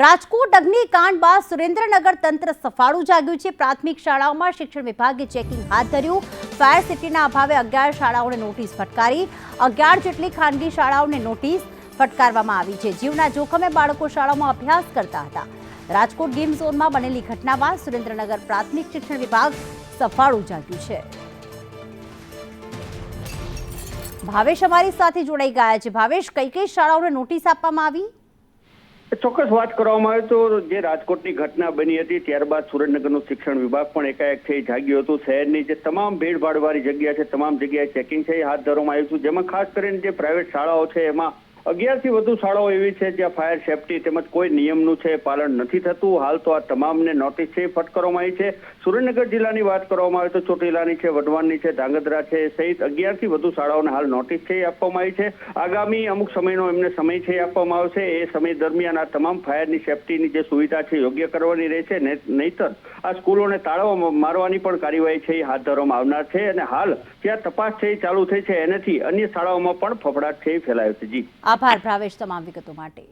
રાજકોટ અગ્નિકાંડ બાદ સુરેન્દ્રનગર તંત્ર સફાળું જાગ્યું છે. પ્રાથમિક શાળાઓમાં શિક્ષણ વિભાગે ચેકિંગ હાથ ધર્યું. ફાયર સેફટીના અભાવે અગિયાર શાળાઓને નોટિસ ફટકારી. અગિયાર જેટલી ખાનગી શાળાઓને નોટિસ ફટકારવામાં આવી છે. જીવના જોખમે બાળકો શાળામાં અભ્યાસ કરતા હતા. રાજકોટ ગેમ ઝોનમાં બનેલી ઘટના બાદ સુરેન્દ્રનગર પ્રાથમિક શિક્ષણ વિભાગ સફાળું જાગ્યું છે. ભાવેશ અમારી સાથે જોડાઈ ગયા છે. ભાવેશ કઈ કઈ શાળાઓને નોટિસ આપવામાં આવી? ચોક્કસ વાત કરવામાં આવે તો જે રાજકોટની ઘટના બની હતી, ત્યારબાદ સુરેન્દ્રનગરનું શિક્ષણ વિભાગ પણ એકાએક થઈ જાગ્યું હતું. શહેરની જે તમામ ભીડભાડવાળી જગ્યા છે, તમામ જગ્યાએ ચેકિંગ છે, એ હાથ ધરવામાં આવ્યું છે. જેમાં ખાસ કરીને જે પ્રાઇવેટ શાળાઓ છે, એમાં અગિયારથી વધુ શાળાઓ એવી છે જ્યાં ફાયર સેફટી તેમજ કોઈ નિયમનું છે પાલન નથી થતું. હાલ તો આ તમામને નોટિસ છે ફટકારવામાં આવી છે. સુરેન્દ્રનગર જિલ્લાની વાત કરવામાં આવે તો ચોટીલાની છે, વઢવાણની છે, ધાંગધ્રા છે સહિત અગિયારથી વધુ શાળાઓને હાલ નોટિસ છે આપવામાં આવી છે. આગામી અમુક સમયનો એમને સમય છે આપવામાં આવશે. એ સમય દરમિયાન આ તમામ ફાયરની સેફટીની જે સુવિધા છે યોગ્ય કરવાની રહેશે. નહીતર આ સ્કૂલોને તાળો મારવાની પણ કાર્યવાહી છે, એ હાથ ધરવામાં આવનાર છે અને હાલ જ્યાં તપાસ છે ચાલુ થઈ છે, એનાથી અન્ય શાળાઓમાં પણ ફફડાટ છે એ ફેલાયો છે. જી. આભાર ભાવેશ તમામ વિગતો માટે.